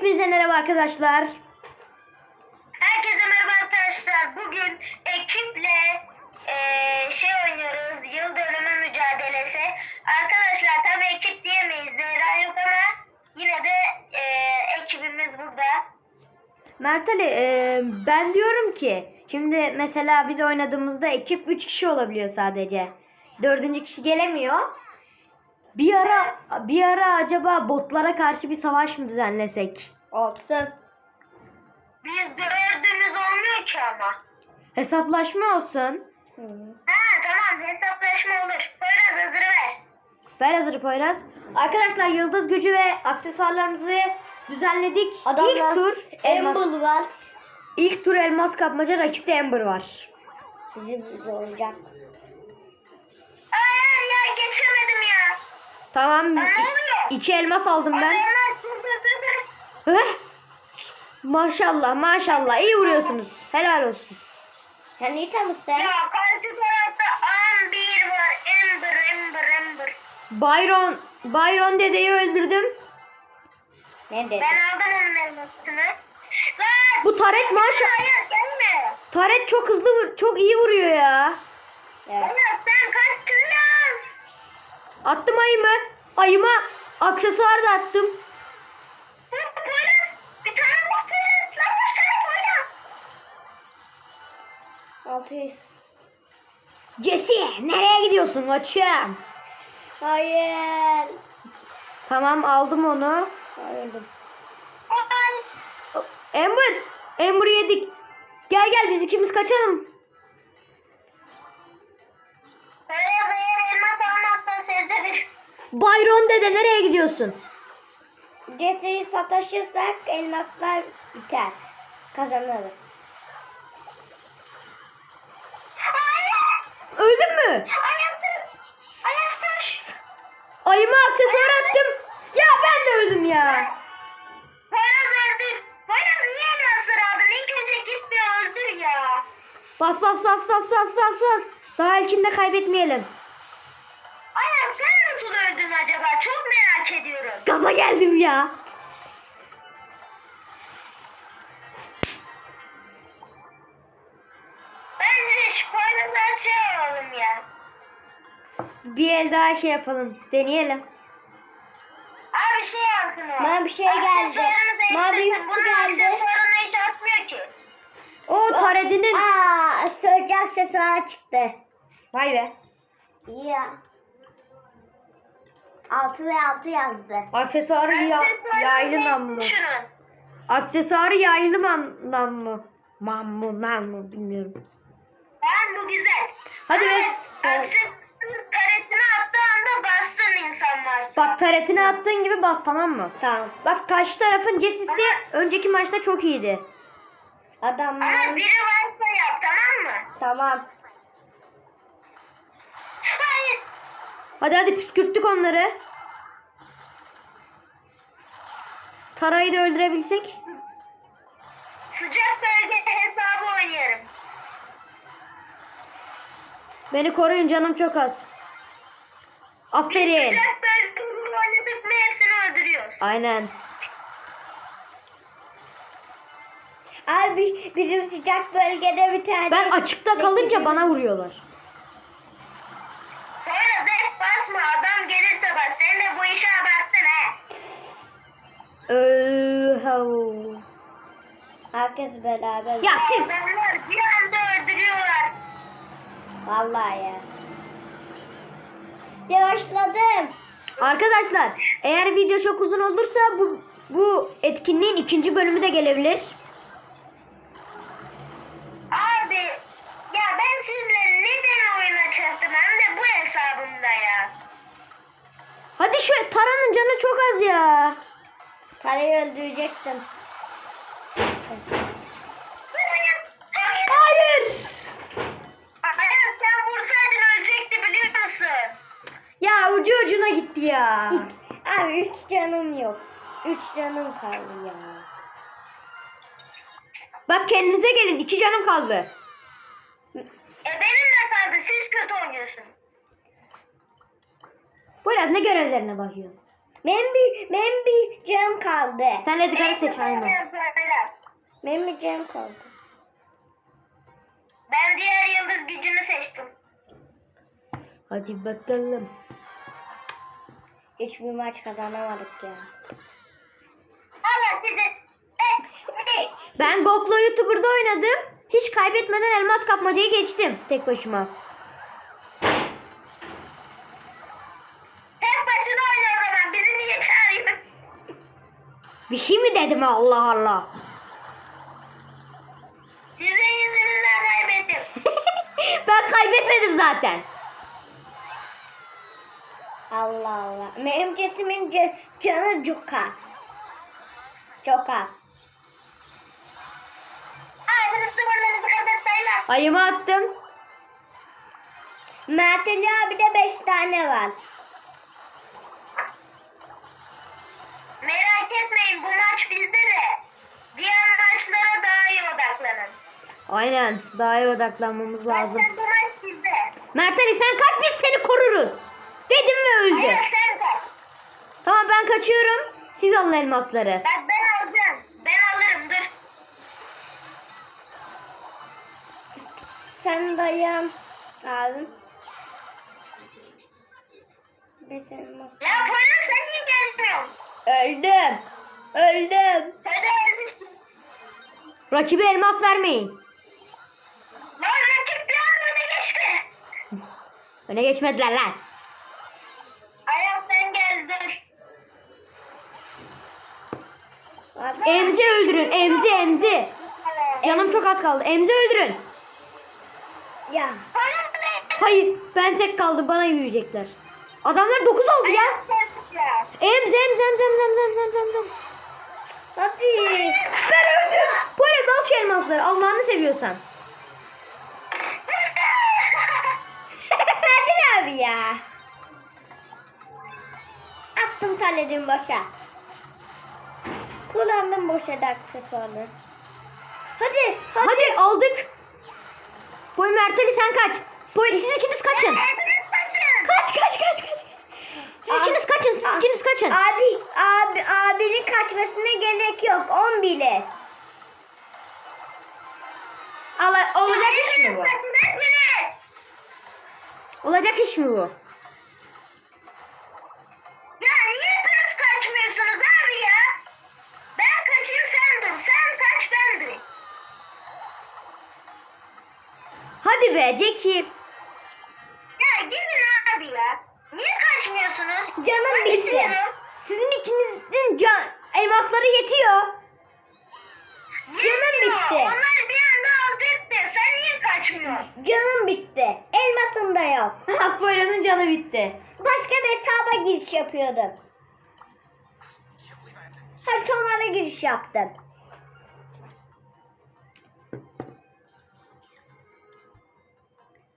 Hepinize merhaba arkadaşlar. Herkese merhaba arkadaşlar. Bugün ekiple eee, şey oynuyoruz. Yıl dönümü mücadelesi. Arkadaşlar tabii ekip diyemeyiz. Zehra yok ama yine de eee, ekibimiz burada. Mert Ali e, ben diyorum ki şimdi mesela biz oynadığımızda ekip 3 kişi olabiliyor sadece. Dördüncü kişi gelemiyor. Bir ara bir ara acaba botlara karşı bir savaş mı düzenlesek? Olsun. Biz dördümüz olmuyor ki ama. Hesaplaşma olsun. Ha tamam hesaplaşma olur. Poyraz hazır ver. Ver hazırı Poyraz. Arkadaşlar yıldız gücü ve aksesuarlarımızı düzenledik. İlk tur elmas. var. İlk tur elmas kapmaca rakipte Ember var. Bizim olacak. Tamam. Oluyor? İki elmas aldım ben. Maşallah maşallah iyi vuruyorsunuz. Helal olsun. Sen iyi tanışsın. Ya karşı tarafta Amber var. Ember, Ember, Ember. Byron Byron dedeyi öldürdüm. Ne dedi? Ben aldım onun elmasını. Lan! Bu taret maşa Hayır gelme. taret çok hızlı vur- çok iyi vuruyor ya. Evet. Hayır sen kaç Tülas? Attım ayımı. Ayıma aksesuar da attım. 600. Jesse nereye gidiyorsun koçum? Hayır. Tamam aldım onu. Öldüm. Ay. Ember. Ember'ı yedik. Gel gel biz ikimiz kaçalım. Bir. Byron dede nereye gidiyorsun? Jesse'yi sataşırsak elmaslar biter. Kazanırız. Öldün mü? Ayıma aksesuar attım. Ya ben de öldüm ya. Poyraz öldür. Poyraz niye elmasları aldın? İlk önce git bir öldür ya. Bas bas bas bas bas bas bas. Daha ilkinde kaybetmeyelim. Çok merak ediyorum. Gaza geldim ya. Bence Poyraz'ı açığa alalım ya. Bir el daha şey yapalım. Deneyelim. Abi şey alsın o. Bana bir şey geldi. Bana bir değiştirsin. Bunun geldi. aksesuarını hiç atmıyor ki. O taredinin... Aa, sözcü aksesuar çıktı. Vay be. İyi ya. 6 ve 6 yazdı. Aksesuarı ya, yaylı namlu. Şunun. Aksesuarı yaylı mam- namlu. Mammu namlu bilmiyorum. Tamam bu güzel. Hadi be. Ama Aksesuarın taretini attığı anda bassın insan varsa. Bak taretini attığın gibi bas tamam mı? Tamam. Bak karşı tarafın Jesse'si önceki maçta çok iyiydi. Ama Adamlar. biri varsa yap tamam mı? Tamam. Hadi hadi püskürttük onları. Tarayı da öldürebilsek. Sıcak bölge hesabı oynarım. Beni koruyun canım çok az. Biz Aferin. sıcak bölgeyi oynadık mı hepsini öldürüyoruz. Aynen. Abi bizim sıcak bölgede bir tane. Ben açıkta kalınca bana vuruyorlar. Herkes beraber. Ya siz bir anda öldürüyorlar. Vallahi ya. Yavaşladım. arkadaşlar eğer video çok uzun olursa bu bu etkinliğin ikinci bölümü de gelebilir. Abi ya ben sizle neden oyun açacaktım hem de bu hesabımda ya. Hadi şu Tara'nın canı çok az ya. Karayı öldürecektim. Hayır. Hayır. Sen vursaydın ölecekti biliyor musun? Ya ucu ucuna gitti ya. Abi üç canım yok. Üç canım kaldı ya. Bak kendinize gelin. iki canım kaldı. E benim de kaldı siz kötü oynuyorsun. Biraz ne görevlerine bakıyor. Benim bir, benim bir canım kaldı. Sen Edgar'ı seç aynen. Benim bir canım kaldı. Ben diğer yıldız gücünü seçtim. Hadi bakalım. Hiçbir maç kazanamadık ya. Allah sizi. Ben Goplo YouTuber'da oynadım. Hiç kaybetmeden elmas kapmacayı geçtim tek başıma. Bir şey mi dedim Allah Allah. Sizin yüzünüzden kaybettim. ben kaybetmedim zaten. Allah Allah. Benim cesimin ca- canı çok az. Çok az. Ayımı attım. Mert Ali abi de 5 tane var. Merak etmeyin bu maç bizde de. Diğer maçlara daha iyi odaklanın. Aynen. Daha iyi odaklanmamız lazım. Zaten bu maç bizde. Mert Ali sen kaç biz seni koruruz. Dedim ve öldü. Hayır sen kaç. Tamam ben kaçıyorum. Siz alın elmasları. Bak ben alacağım. Ben alırım dur. Sen dayan. Abi. Ben senin mas- Ya Poyraz sen niye gelmiyorsun? Öldüm. Öldüm. Sen de ölmüşsün. Rakibe elmas vermeyin. Lan rakip bir an öne geçti. Öne geçmediler lan. Ayak sen gel dur. Abi, Emzi öldürün. Emzi emzi. Canım çok az kaldı. Emzi öldürün. Ya. Hayır ben tek kaldım. Bana yürüyecekler. Adamlar 9 oldu ya. Ya. Emzi emzi emzi emzi emzi emzi emzi emzi. Hadi. Ben öldüm. Poyraz al şu elmasları. Allah'ını seviyorsan. Hadi abi ya. Attım taledimi boşa. Kullandım boşa da aksesuarını. Hadi. Hadi. Hadi aldık. Boy Mert Ali sen kaç. Boy siz ikiniz kaçın. Kaç kaç kaç kaç. Siz ikiniz kaçın. Abi, abi, abinin kaçmasına gerek yok. 10 bile. Allah, olacak iş mi bu? Olacak iş mi bu? Ya niye hepiniz kaçmıyorsunuz abi ya? Ben kaçayım sen dur. Sen kaç ben dur. Hadi be Jackie. Ya gidin abi ya. Niye kaçmıyorsunuz? Canım bitti. Sizin ikinizin can, elmasları yetiyor. Yetmiyor. bitti. Onlar bir anda alacaktı. Sen niye kaçmıyorsun? Canım bitti. Elmasım da yok. Poyraz'ın canı bitti. Başka bir hesaba giriş yapıyordum. Haritalara giriş yaptım.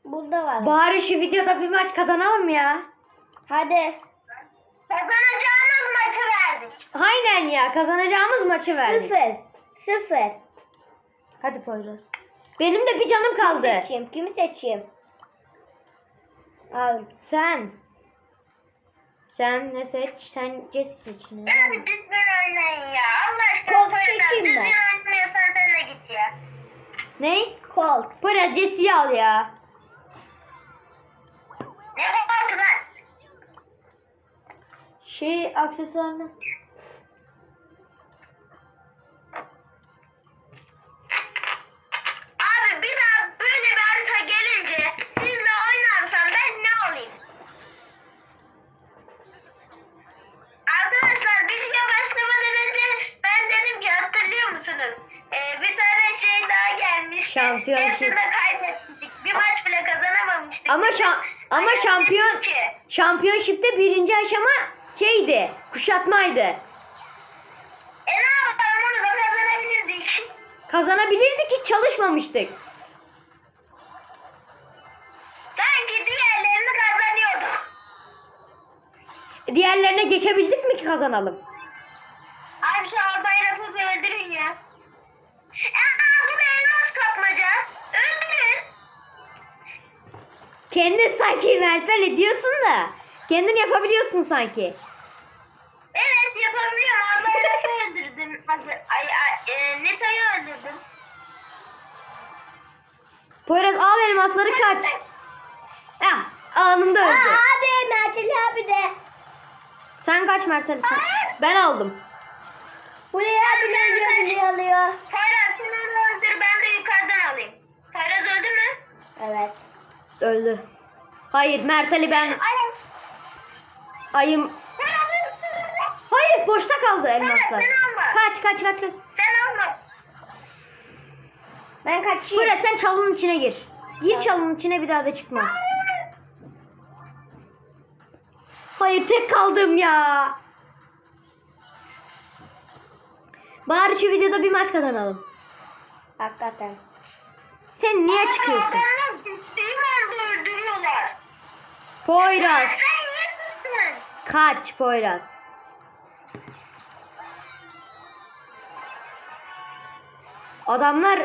Burada var. Bari şu videoda bir maç kazanalım ya. Hadi. Aynen ya kazanacağımız maçı verdik. Sıfır. Sıfır. Hadi Poyraz. Benim de bir canım Kimi kaldı. seçeyim? Kimi seçeyim? Abi. Sen. Sen ne seç? Sen Jesse seç. ne? Ya bir düzgün oynayın ya. Allah aşkına Kol Poyraz düzgün oynamıyorsan sen de git ya. Ne? Kol. Poyraz Jesse'yi al ya. Ne oldu lan? Şey aksesuarını. Şampiyon ki, şampiyonşipte birinci aşama şeydi. Kuşatmaydı. E ne yapalım onu da kazanabilirdik. Kazanabilirdik hiç çalışmamıştık. Sanki diğerlerini kazanıyorduk. Diğerlerine geçebildik mi ki kazanalım? Abi şu albay rapı bir öldürün ya. Kendin sanki Mert'le diyorsun da. Kendin yapabiliyorsun sanki. Evet yapabiliyorum. Albayrak'ı öldürdüm. Mesela, ay, ay, e, Neta'yı öldürdüm. Poyraz al elmasları kaç. Ha, anında öldü. Aa, abi Mert'li abi de. Sen kaç Mert'li sen? Hayır. Ben aldım. Bu ne ya? Bu ne alıyor? Poyraz sen onu öldür ben de yukarıdan alayım. Poyraz öldü mü? Evet. Öldü. Hayır Mert Ali ben Ay. ayım. Hayır boşta kaldı elmaslar. Kaç kaç kaç kaç. Sen alma. Ben kaçayım. Poyraz sen çalının içine gir. Gir çalının içine bir daha da çıkma. Hayır tek kaldım ya. Bari şu videoda bir maç kazanalım. Hakikaten. Sen niye çıkıyorsun? Adamlar ciddi halde öldürüyorlar. Poyraz. Sen niye çıktın? Kaç Poyraz. Adamlar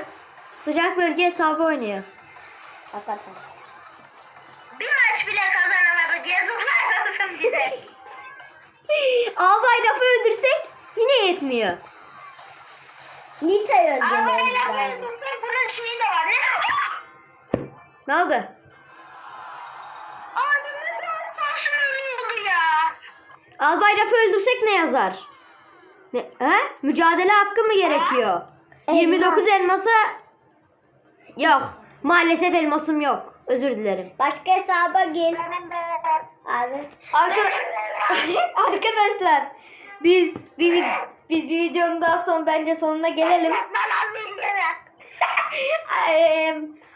sıcak bölge hesabı oynuyor. Hakikaten. Bir maç bile kazanamadık. Yazıklar olsun bize. Albay Raf'ı öldürsek yine yetmiyor. Nita'yı öldürmemiz öyle lazım. öldürdüm. Bunun şeyi de var. Ne? Ne oldu? Albay Raf'ı öldürsek ne yazar? Ne? He? Mücadele hakkı mı gerekiyor? Elma. 29 elmasa yok. Maalesef elmasım yok. Özür dilerim. Başka hesaba gir. Abi. Arka- Arkadaşlar biz bir biz bir videonun daha son bence sonuna gelelim.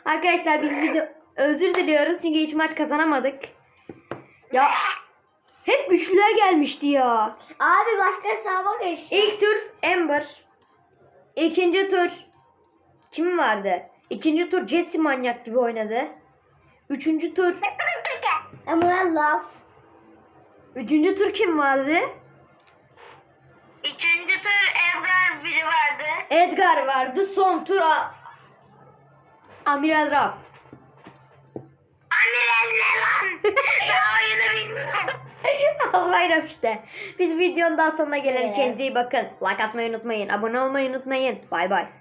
Arkadaşlar biz video özür diliyoruz çünkü hiç maç kazanamadık. Ya hep güçlüler gelmişti ya. Abi başka hesaba geç. İlk tur Ember. İkinci tur kim vardı? İkinci tur Jesse manyak gibi oynadı. Üçüncü tur Ama laf. Üçüncü tur kim vardı? Üçüncü tur Evgar biri vardı. Edgar vardı. Son tur A- Amiral Raf. Amiral ne lan? ben oyunu bilmiyorum. Raf işte. Biz videonun daha sonuna gelelim. Evet. Kendinize iyi bakın. Like atmayı unutmayın. Abone olmayı unutmayın. Bay bay.